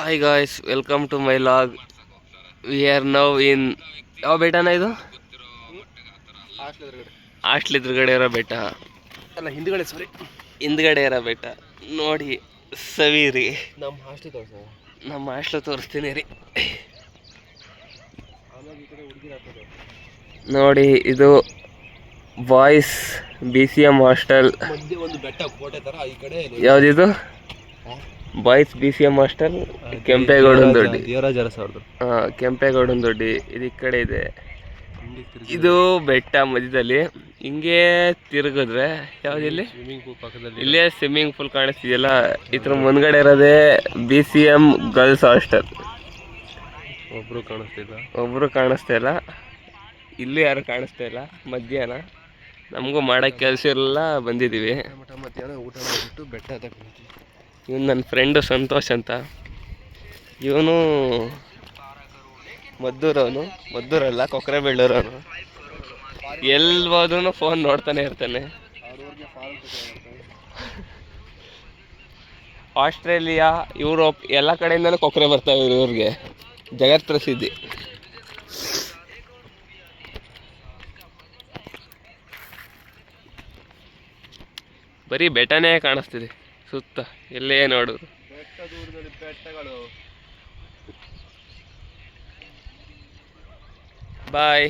Hi guys welcome to my vlog we are now in ಯಾವ ಬೆಟ್ಟನ ಇದು? Hostel ಎದುರುಗಡೆ ಇರೋ ಬೆಟ್ಟ. ಅಲ್ಲ ಹಿಂದ್ಗಡೆ ಸಾರಿ ಹಿಂದ್ಗಡೆ ಇರೋ ಬೆಟ್ಟ. ನೋಡಿ ಸವಿರಿ. ನಮ್ಮ ಹಾಸ್ಟೆಲ್ ತೋರ್ಸ. ನಮ್ಮ ಹಾಸ್ಟ್ಲು ತೋರಿಸ್ತೀನಿ ರೀ. ನೋಡಿ ಇದು boys B C M hostel ಯಾವುದಿದು boys B C M hostel ಕೆಂಪೇಗೌಡನ ದೊಡ್ಡಿ. ದೇವರಾಜ ಅರಸ ಅವ್ರದ್ದು ಹಾಂ ಕೆಂಪೇಗೌಡನ ದೊಡ್ಡಿ. ಇದು ಈ ಕಡೆ ಇದೆ. ಇದು ಬೆಟ್ಟ ಮಧ್ಯದಲ್ಲಿ. ಹಿಂಗೆ ತಿರುಗಿದ್ರೆ ಯಾವುದಿಲ್ಲಿ ಸ್ವಿಮ್ಮಿಂಗ್ ಪೂಲ್ ಪಕ್ಕದಲ್ಲಿ ಇಲ್ಲೇ ಸ್ವಿಮ್ಮಿಂಗ್ ಪೂಲ್ ಕಾಣಿಸ್ತಿದೆಯಲ್ಲ? ಇದ್ರ ಮುಂದ್ಗಡೆ ಇರೋದೇ B C M girls hostel. ಒಬ್ರು ಕಾಣಿಸ್ತಿಲ್ಲ ಒಬ್ರು ಕಾಣಿಸ್ತಾ ಇಲ್ಲ. ಇಲ್ಲೂ ಯಾರು ಕಾಣಿಸ್ತಾ ಇಲ್ಲ. ಮಧ್ಯಾಹ್ನ. ನಮಗೂ ಮಾಡೋಕ್ಕೆ ಕೆಲಸ ಇರಲಿಲ್ಲ ಬಂದಿದ್ದೀವಿ. ಮಧ್ಯಾಹ್ನ ಊಟ ಮಾಡಿಬಿಟ್ಟು ಬೆಟ್ಟ ತಗೊಂಡಿದ್ವಿ ಇವನು ನನ್ನ ಫ್ರೆಂಡು ಸಂತೋಷ್ ಅಂತ. ಇವನು ಮದ್ದೂರವನು, ಮದ್ದೂರಲ್ಲ ಕೊಕ್ಕರೆ ಬೆಳ್ಳೂರವನು ಎಲ್ಲಿ ಹೋದ್ರೂ ಫೋನ್ ನೋಡ್ತಾನೆ ಇರ್ತಾನೆ. ಆಸ್ಟ್ರೇಲಿಯಾ, ಯುರೋಪ್ ಎಲ್ಲ ಕಡೆಯಿಂದಲೂ ಕೊಕ್ಕರೆ ಬರ್ತಾವೆ ಇವ್ರಿಗೆ. ಜಗತ್ ಪ್ರಸಿದ್ಧಿ. ಬರೀ ಬೆಟ್ಟನೇ ಕಾಣಿಸ್ತಿದೆ. ಸುತ್ತ ಎಲ್ಲೇ ನೋಡುದು ಬೆಟ್ಟಗಳು. ಬಾಯ್